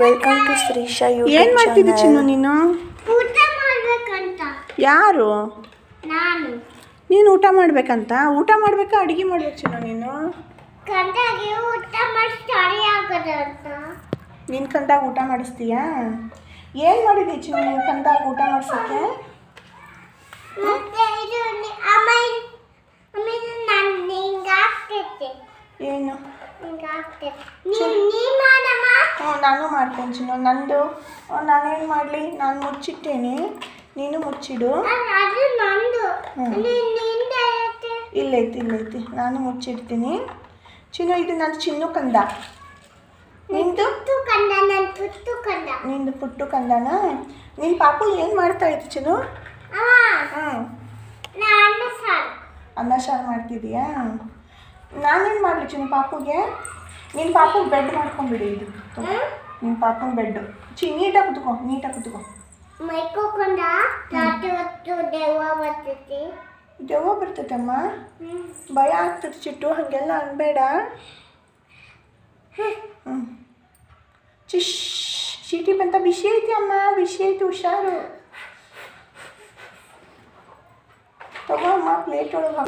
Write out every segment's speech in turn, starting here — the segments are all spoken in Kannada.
ವೆಲ್ಕಮ್ ಟು ಶ್ರೀಶಾ ಏನ್ ಏನು ಮಾಡ್ತಿದ್ದಿ ಚಿನ್ನು ನೀನು? ಊಟ ಮಾಡ್ಬೇಕಂತ. ಯಾರು? ನಾನು. ನೀನು ಊಟ ಮಾಡ್ಬೇಕಂತ? ಊಟ ಮಾಡ್ಬೇಕಾ ಅಡುಗೆ ಮಾಡ್ಬೇಕು ಚಿನ್ನು ನೀನು? ಕಂದಾಗಿ ಊಟ ಮಾಡಿ ಸ್ಟಡಿ ಆಗೋದಂತ ನಿನ್ ಕಂದಾಗ ಊಟ ಮಾಡಿಸ್ತೀಯಾ? ಏನು ಮಾಡಿದ್ದಿ ಚಿನ್ನು ನಿನ್ ಕಂದಾಗ ಊಟ ಮಾಡ್ಸೋಕ್ಕೆ? ಏನು? ಹ್ಞೂ ನಾನು ಮಾಡ್ತೇನೆ ಚಿನ್ನು. ನಂದು ನಾನೇನು ಮಾಡಲಿ? ನಾನು ಮುಚ್ಚಿಟ್ಟೇನೆ. ನೀನು ಮುಚ್ಚಿಡು. ಇಲ್ಲೈತಿ ಇಲ್ಲೈತಿ ನಾನು ಮುಚ್ಚಿಡ್ತೀನಿ. ಚಿನ್ನು ಇದು ನಾನು ಚಿನ್ನು ಕಂದ. ನಿಂದು? ನಿಂದು ಪುಟ್ಟು ಕಂದನ? ನಿನ್ನ ಪಾಪು ಏನು ಮಾಡ್ತಾ ಇತ್ತು ಚಿನ್ನು? ಹ್ಞೂ ಅನ್ನ ಸಾರು. ಮಾಡ್ತಿದೀಯಾ ನಾನೇನು ಮಾಡಲಿ ಚಿನ್ನು ಪಾಪುಗೆ? ನಿನ್ನ ಪಾಪು ಬೆಡ್ ಮಾಡ್ಕೊಂಬಿಡಿ ಇದು. ನಿಮ್ಮ ಪಾಪನ ಬೆಡ್ ಚಿ ನೀಟಾಗಿ ಕುತ್ಕೋ ನೀಟಾಗಿ ಕುತ್ಕೋ. ಮೈಕೋಕೊಂಡ ರಾತ್ರಿ ಹೊತ್ತು ದೆವ್ವ ಬರ್ತೈತಿ. ದೆವ್ವ ಬರ್ತೈತಮ್ಮ. ಭಯ ಆಗ್ತದೆ ಚಿಟ್ಟು ಹಾಗೆಲ್ಲ ಅನ್ಬೇಡ. ಹ್ಞೂ ಚಿಶ್ ಚೀಟಿ ಬಂತ ಬಿಸಿ ಐತಿ ಅಮ್ಮ ಬಿಸಿ ಐತಿ ಹುಷಾರು. ತಗೋ ಅಮ್ಮ ಪ್ಲೇಟ್ ಒಳಗೆ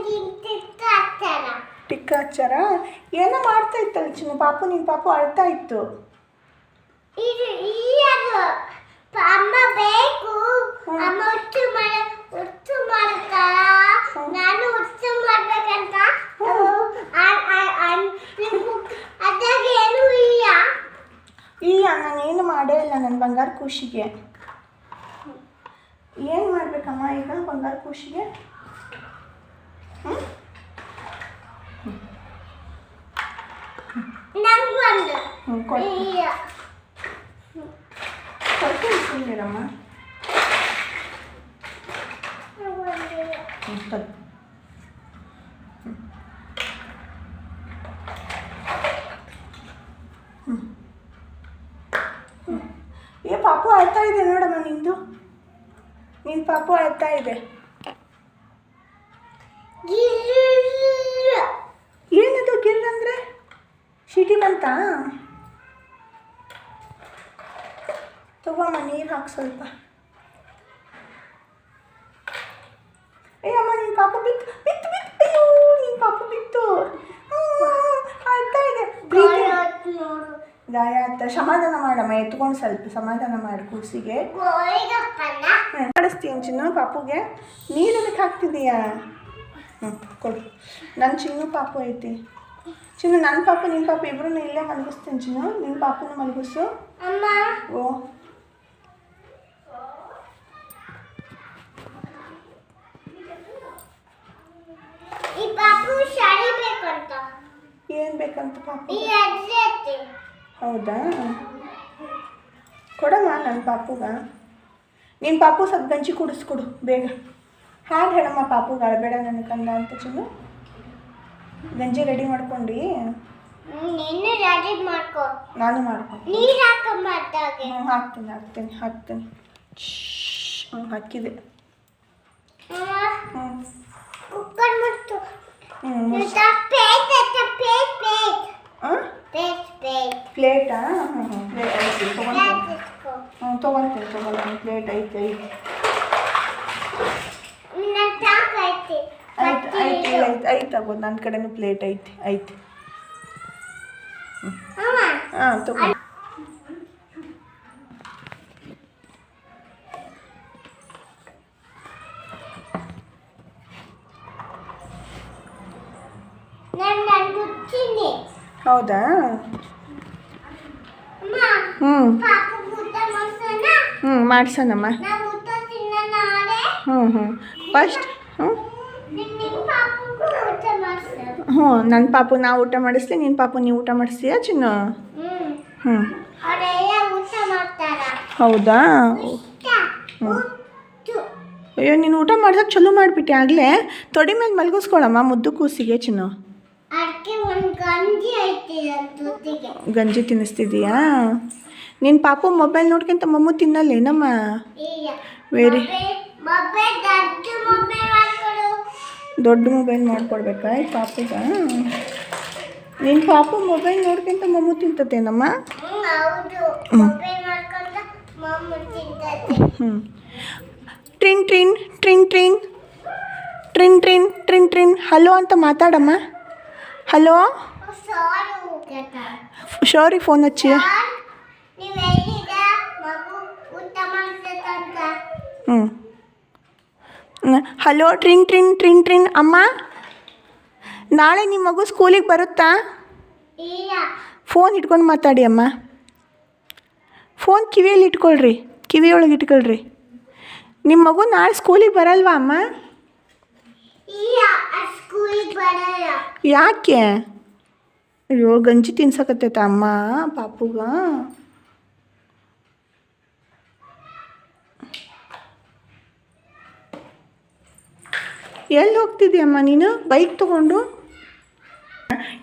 ಹಚ್ಚಾರ ಏನೋ ಮಾಡ್ತಾ ಇತ್ತಲ್ಲ ಚಿನ್ನು. ಪಾಪು ನಿನ್ನ ಪಾಪು ಅಳ್ತಾ ಇತ್ತು. ಇದು ಈ ಅದು ಅಮ್ಮ ಬೇಕು. ಅಮ್ಮ ಉತ್ತು ಮಾಡ ನಾನು ಮಾಡ್ತಾರ ನಾನು ಹುಟ್ಟು ಮಾಡ್ಬೇಕಂತ. ಅದಾಗ ಏನು ಇಲ್ಲ ಇಲ್ಲ ನಾನು ಏನು ಮಾಡೇ ಇಲ್ಲ ನನ್ನ ಬಂಗಾರ ಖುಷಿಗೆ ಏನು ಮಾಡ್ಬೇಕಮ್ಮ ಈಗ ಬಂಗಾರ ಖುಷಿಗೆ ಹ್ಞೂ ಏ ಪಾಪು ಅಳ್ತಾ ಇದೆ ನೋಡಮ್ಮ ನಿಂದು? ನಿನ್ನ ಪಾಪು ಅಳ್ತಾ ಇದೆ. ಏನದು ಗಿಲ್ ಅಂದರೆ? ಸಿಟಿ ಬಂತ? ತಗೋಮ್ಮ ನೀರು ಹಾಕಿ ಸ್ವಲ್ಪ. ಅಮ್ಮ ನಿನ್ನ ಪಾಪ ಬಿತ್ತು ಬಿತ್ತು ಬಿತ್ತು. ಅಯ್ಯೋ ನಿನ್ನ ಪಾಪ ಬಿತ್ತು. ಆಗ್ತಾ ಇದೆ. ನೋಡು. ಗಾಯ ಆಯ್ತಾ? ಸಮಾಧಾನ ಮಾಡಮ್ಮ ಎತ್ಕೊಂಡು ಸ್ವಲ್ಪ ಸಮಾಧಾನ ಮಾಡಿ ಕೂಸಿಗೆ. ಮಾಡಿಸ್ತೀನಿ ಚಿನ್ನು ಪಾಪುಗೆ. ನೀರು ಅದಕ್ಕೆ ಹಾಕ್ತಿದೀಯಾ ಹ್ಞೂ ಕೊಡು. ನನ್ನ ಚಿನ್ನು ಪಾಪು ಐತಿ. ಚಿನ್ನು ನನ್ನ ಪಾಪು ನಿನ್ನ ಪಾಪು ಇಬ್ಬರೂ ಇಲ್ಲೇ ಮಲಗಿಸ್ತೀನಿ ಚಿನ್ನು. ನಿನ್ನ ಪಾಪನೂ ಮಲಗಿಸು. ಓ ಈ ಪಾಪು ಶಾಡಿ ಬೇಕಂತ ಏನು ಬೇಕಂತ ಪಾಪ ಹೌದಾ? ಕೊಡಮ್ಮ ನನ್ನ ಪಾಪುಗ. ನಿನ್ನ ಪಾಪು ಸ್ವಲ್ಪ ಗಂಜಿ ಕುಡಿಸ್ಕೊಡು ಬೇಗ. ಹಾಡು ಹೇಳಮ್ಮ ಪಾಪುಗ ಬೇಡ ನನ್ನ ಕಂದ ಅಂತ ಚಿನ್ನು. ಗಂಜಿ ರೆಡಿ ಮಾಡ್ಕೊಂಡು. ನೀನು ರೆಡಿ ಮಾಡ್ಕೊ. ನಾನು ಮಾಡ್ಕೊಂಡು ಹಾಕ್ತೀನಿ ಹಾಕ್ತೀನಿ ಹಾಕ್ತೀನಿ. ಹ್ಞೂ ಹಾಕಿದೆ. ಹ್ಞೂ ಪ್ಲೇಟಾ? ಹ್ಞೂ ಹ್ಞೂ ಪ್ಲೇಟ್ ಐತಿ ತೊಗೊಂಡು ಹ್ಞೂ ತೊಗೊಳ್ತೀನಿ ತೊಗೊಳ್ತೀನಿ ಪ್ಲೇಟ್ ಐತೆ ಐತಿ. ಆಯ್ತು ಆಯ್ತು ಆಯ್ತು ಆಯ್ತು ಐತಿ ನನ್ನ ಕಡೆನೂ ಪ್ಲೇಟ್ ಐತಿ ಐತಿ. ಹಾಂ ತಗೋ. ಹೌದಾ? ಹ್ಞೂ ಹ್ಞೂ ಮಾಡ್ಸೋಣಮ್ಮ. ಹ್ಞೂ ಹ್ಞೂ ಫಸ್ಟ್ ಹ್ಞೂ ಹ್ಞೂ ನನ್ನ ಪಾಪು ನಾ ಊಟ ಮಾಡಿಸ್ಲಿ ನಿನ್ನ ಪಾಪು ನೀವು ಊಟ ಮಾಡಿಸ್ತೀಯಾ ಚಿನ್ನು? ಹ್ಞೂ ಹೌದಾ? ಹ್ಞೂ ಅಯ್ಯೋ ನೀನು ಊಟ ಮಾಡ್ದಾಗ ಚಲೋ ಮಾಡಿಬಿಟ್ಟೆ ಆಗಲೇ. ತೊಡಿ ಮೇಲೆ ಮಲಗಿಸ್ಕೊಳಮ್ಮ ಮುದ್ದು ಕೂಸಿಗೆ ಚಿನ್ನು. ಗಂಜಿ ತಿನ್ನಿಸ್ತಿದೀಯಾ? ನಿನ್ನ ಪಾಪು ಮೊಬೈಲ್ ನೋಡ್ಕೊಂತ ಮಮ್ಮು ತಿನ್ನಲ್ಲೇನಮ್ಮ ವೇರಿ ದೊಡ್ಡ ಮೊಬೈಲ್ ಮಾಡ್ಕೊಡ್ಬೇಕಾ ಈ ಪಾಪುಗ. ನಿನ್ನ ಪಾಪು ಮೊಬೈಲ್ ನೋಡ್ಕೊಂತ ಮಮ್ಮು ತಿಂತತೇನಮ್ಮ? ಹ್ಞೂ ಟ್ರಿನ್ ಟ್ರಿನ್ ಟ್ರಿನ್ ಟ್ರಿನ್. ಟ್ರಿನ್ ಟ್ರಿನ್ ಟ್ರಿನ್ ಟ್ರಿನ್. ಹಲೋ ಅಂತ ಮಾತಾಡಮ್ಮ. ಹಲೋ? ಶೋರಿಗೆ ಫೋನ್ ಹಚ್ಚಿ. ಹ್ಞೂ ಹಲೋ ಟ್ರಿನ್ ಟ್ರಿನ್ ಟ್ರಿನ್ ಟ್ರಿನ್ ಅಮ್ಮ. ನಾಳೆ ನಿಮ್ಮ ಮಗು ಸ್ಕೂಲಿಗೆ ಬರುತ್ತಾ? ಫೋನ್ ಇಟ್ಕೊಂಡು ಮಾತಾಡಿ ಅಮ್ಮ. ಫೋನ್ ಕಿವಿಯಲ್ಲಿ ಇಟ್ಕೊಳ್ರಿ ಕಿವಿಯೊಳಗೆ ಇಟ್ಕೊಳ್ರಿ. ನಿಮ್ಮ ಮಗು ನಾಳೆ ಸ್ಕೂಲಿಗೆ ಬರಲ್ವಾ ಅಮ್ಮ? ಯಾಕೆ? ಅಯ್ಯೋ ಗಂಜಿ ತಿನ್ಸಕತ್ತೈತ ಅಮ್ಮ ಪಾಪುಗ. ಎಲ್ಲಿ ಹೋಗ್ತಿದ್ಯಮ್ಮ ನೀನು? ಬೈಕ್ ತೊಗೊಂಡು?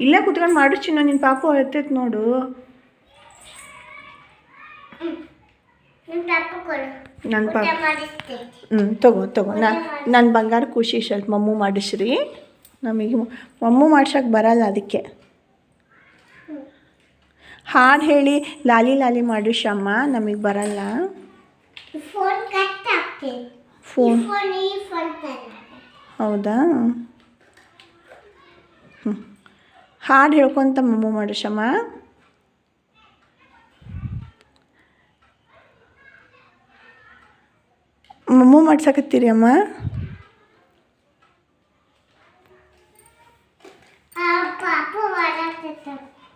ಇಲ್ಲೇ ಕುತ್ಕೊಂಡು ಮಾಡು ಚಿನ್ನ ನಿನ್ನ ಪಾಪು ಅಳ್ತೈತೆ ನೋಡು. ನನ್ನ ಪಾಪ. ಹ್ಞೂ ತಗೋ ತಗೋ. ನಾ ನನ್ನ ಬಂಗಾರ ಖುಷಿ ಸ್ವಲ್ಪ ಮಮ್ಮು ಮಾಡಿಸ್ರಿ. ನಮಗೆ ಮಮ್ಮು ಮಾಡ್ಸೋಕೆ ಬರಲ್ಲ ಅದಕ್ಕೆ. ಹಾಡು ಹೇಳಿ ಲಾಲಿ ಲಾಲಿ ಮಾಡಿಸಮ್ಮ ನಮಗೆ ಬರಲ್ಲ. ಫೋನ್ ಹೌದಾ? ಹ್ಞೂ ಹಾಡು ಹೇಳ್ಕೊತ ಮಮ್ಮು ಮಾಡಿಸಮ್ಮ ಮಮ್ಮು ಮಾಡ್ಸಕತ್ತೀರಿ ಅಮ್ಮ?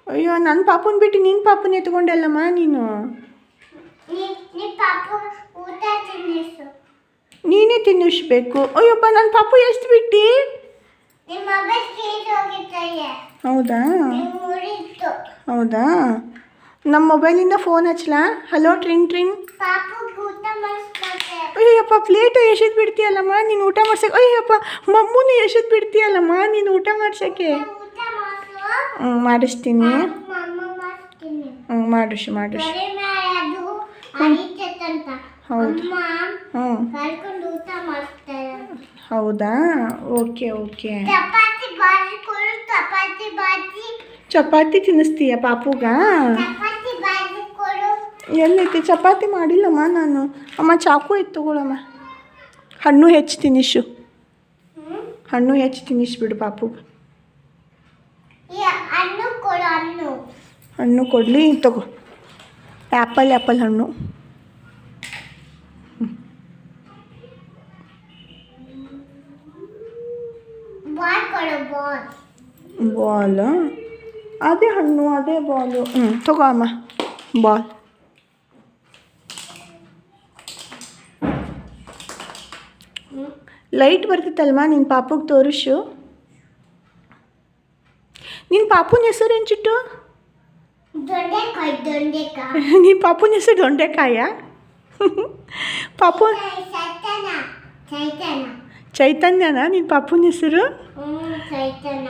ಅಯ್ಯೋ ನನ್ನ ಪಾಪನ ಬಿಟ್ಟು ನಿನ್ನ ಪಾಪನ ಎತ್ಕೊಂಡಲ್ಲಮ್ಮ ನೀನು? ಊಟ ತಿನ್ನಿಸು. ನೀನೇ ತಿನ್ನಿಸ್ಬೇಕು. ಅಯ್ಯಪ್ಪ ನನ್ನ ಪಾಪು ಎಷ್ಟು ಬಿಟ್ಟಿ? ಹೌದಾ? ಹೌದಾ? ನಮ್ಮ ಮೊಬೈಲಿಂದ ಫೋನ್ ಹಚ್ಲಾ? ಹಲೋ ಟ್ರಿನ್ ಟ್ರಿನ್ ಅಯ್ಯಪ್ಪ ಪ್ಲೇಟ್ ಎಸೆದು ಬಿಡ್ತೀಯಲ್ಲಮ್ಮ? ನೀನು ಊಟ ಮಾಡ್ಸಕ್ಕೆ ಅಯ್ಯಪ್ಪ ಮಮ್ಮೂನು ಎಸೆದು ಬಿಡ್ತೀಯಲ್ಲಮ್ಮ? ನೀನು ಊಟ ಮಾಡ್ಸೋಕ್ಕೆ? ಹ್ಞೂ ಮಾಡಿಸ್ತೀನಿ. ಹ್ಞೂ ಮಾಡಿಸು ಮಾಡಿಸು. ಹೌದು. ಹ್ಞೂ. ಕರ್ಕೊಂಡು ಊಟ ಮಾಡ್ತಾರೆ ಹೌದಾ? Okay okay. ಚಪಾತಿ ಬಾಜಿ ಕೊಡು ಚಪಾತಿ ಬಾಜಿ. ಚಪಾತಿ ತಿನ್ನಿಸ್ತೀಯ ಪಾಪುಗ? ಚಪಾತಿ ಬಾಜಿ ಕೊಡು. ಎಲ್ಲೈತಿ? ಚಪಾತಿ ಮಾಡಿಲ್ಲಮ್ಮ ನಾನು. ಅಮ್ಮ ಚಾಕು ಎತ್ತು ತಗೊಳಮ್ಮ. ಹಣ್ಣು ಹೆಚ್ಚು ತಿನ್ನಿಸು? ಹಣ್ಣು ಹೆಚ್ಚು ತಿನ್ನಿಸ್ಬಿಡು ಪಾಪು. ಹಣ್ಣು ಕೊಡು ಹಣ್ಣು. ಹಣ್ಣು ಕೊಡಲಿ ತಗೋ. ಆ್ಯಪಲ್ ಆ್ಯಪಲ್ ಹಣ್ಣು. ಬಾಲ್ ಅದೇ ಹಣ್ಣು ಅದೇ ಬಾಲು ಹ್ಞೂ ತಗೋ ಅಮ್ಮ ಬಾಲ್ ಲೈಟ್ ಬರ್ತಿತ್ತಲ್ಮ ನಿನ್ನ ಪಾಪುಗೆ ತೋರಿಸು ನಿನ್ನ ಪಾಪುನ ಹೆಸರು ಏನ್ಚಿಟ್ಟು ದೊಡ್ಡಕಾಯಿ ದೊಡ್ಡಕಾಯಿ ನಿನ್ನ ಪಾಪುನ ಹೆಸರು ದೊಂಡೆಕಾಯ ಪಾಪು ಚೈತನ್ಯ ಚೈತನ್ಯ ಚೈತನ್ಯನಾ ನಿನ್ನ ಪಾಪುನ ಹೆಸರು ಹ್ಞೂ ಚೈತನ್ಯ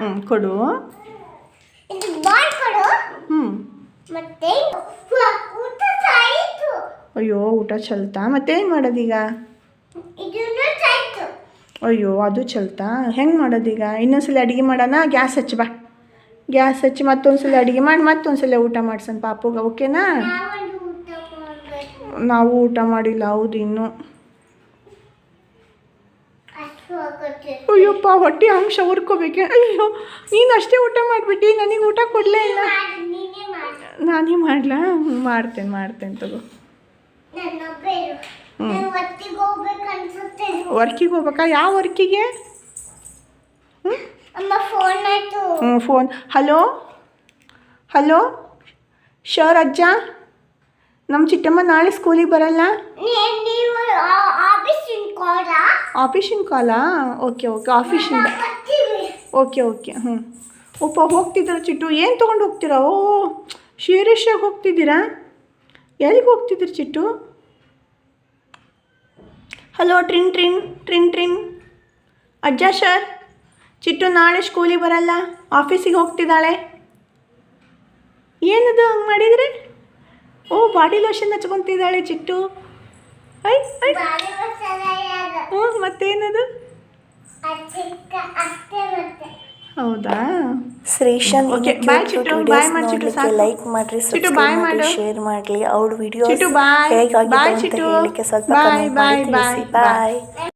ಹ್ಞೂ ಕೊಡು. ಹ್ಞೂ ಮತ್ತೆ ಅಯ್ಯೋ ಊಟ ಚಲ್ತಾ? ಮತ್ತೇನು ಮಾಡೋದೀಗ? ಇದನ್ನು ಸಾಯ್ತು ಅಯ್ಯೋ ಅದು ಚಲ್ತಾ? ಹೆಂಗೆ ಮಾಡೋದೀಗ? ಇನ್ನೊಂದ್ಸಲ ಅಡಿಗೆ ಮಾಡೋಣ? ಗ್ಯಾಸ್ ಹಚ್ಚಿ ಬಾ. ಗ್ಯಾಸ್ ಹಚ್ಚಿ ಮತ್ತೊಂದ್ಸಲ ಅಡಿಗೆ ಮಾಡಿ ಮತ್ತೊಂದ್ಸಲ ಊಟ ಮಾಡ್ಸೋಣ ಪಾಪುಗ ಓಕೆನಾ? ನಾವು ಊಟ ಮಾಡಿಲ್ಲ ಹೌದು ಇನ್ನು. ಅಯ್ಯಪ್ಪ ಹೊಟ್ಟೆ ಅಂಶ ಹುರ್ಕೋಬೇಕೆ ಅಯ್ಯೋ ನೀನು ಅಷ್ಟೇ ಊಟ ಮಾಡಿಬಿಟ್ಟು ನನಗೆ ಊಟ ಕೊಡಲೇ ಇಲ್ಲ. ನೀನೇ ಮಾಡು ನಾನೇ ಮಾಡ್ಲಾ? ಮಾಡ್ತೇನೆ ಮಾಡ್ತೇನೆ ತಗೋ. ವರ್ಕಿಗೆ ಹೋಗ್ಬೇಕಾ ಯಾವ ವರ್ಕಿಗೆ ಹ್ಞೂ ಫೋನ್ ಹಲೋ ಹಲೋ ಶೋರ್ ಅಜ್ಜ? ನಮ್ಮ ಚಿಟ್ಟಮ್ಮ ನಾಳೆ ಸ್ಕೂಲಿಗೆ ಬರಲ್ಲ? ಆಫೀಸಿನ ಕಾಲಾ? ಓಕೆ ಓಕೆ ಬರ್ತೀವಿ ಓಕೆ ಓಕೆ ಹ್ಞೂ ಒಪ್ಪ ಹೋಗ್ತಿದ್ದೀರ ಚಿಟ್ಟು? ಏನು ತೊಗೊಂಡು ಹೋಗ್ತೀರಾ? ಓ ಸೀರಿಯಸ್ಸಾಗಿ ಹೋಗ್ತಿದ್ದೀರಾ? ಎಲ್ಲಿಗೆ ಹೋಗ್ತಿದ್ದೀರಿ ಚಿಟ್ಟು? ಹಲೋ ಟ್ರಿನ್ ಟ್ರಿನ್ ಟ್ರಿನ್ ಟ್ರಿನ್. ಅಜ್ಜ ಸರ್ ಚಿಟ್ಟು ನಾಳೆ ಸ್ಕೂಲಿಗೆ ಬರಲ್ಲ ಆಫೀಸಿಗೆ ಹೋಗ್ತಿದ್ದಾಳೆ. ಏನದು ಹಂಗೆ ಮಾಡಿದರೆ? ಓ ಬಾಡಿ ಲೋಷನ್ ಹಚ್ಕೊಂತಿದ್ದಾಳೆ ಚಿಟ್ಟು. ಐ ಹ್ಞೂ ಮತ್ತೇನದು? ಹೌದಾ? ಶ್ರೀಶಾಂತ್ ಓಕೆ ಚಿಟ್ಟು, ಚಿಟ್ಟು. ಲೈಕ್ ಮಾಡ್ರಿ ಚಿಟ್ಟು, ಬಾಯ್ ಮಾಡಿ. ಶೇರ್ ಮಾಡ್ಲಿ. ಅವ್ರ ವಿಡಿಯೋ ಚಿಟ್ಟು, ಬಾಯ್ ಚಿಟ್ಟು. ಸ್ವಲ್ಪ ಬಾಯ್ ಬಾಯ್ bye. ಬಾಯ್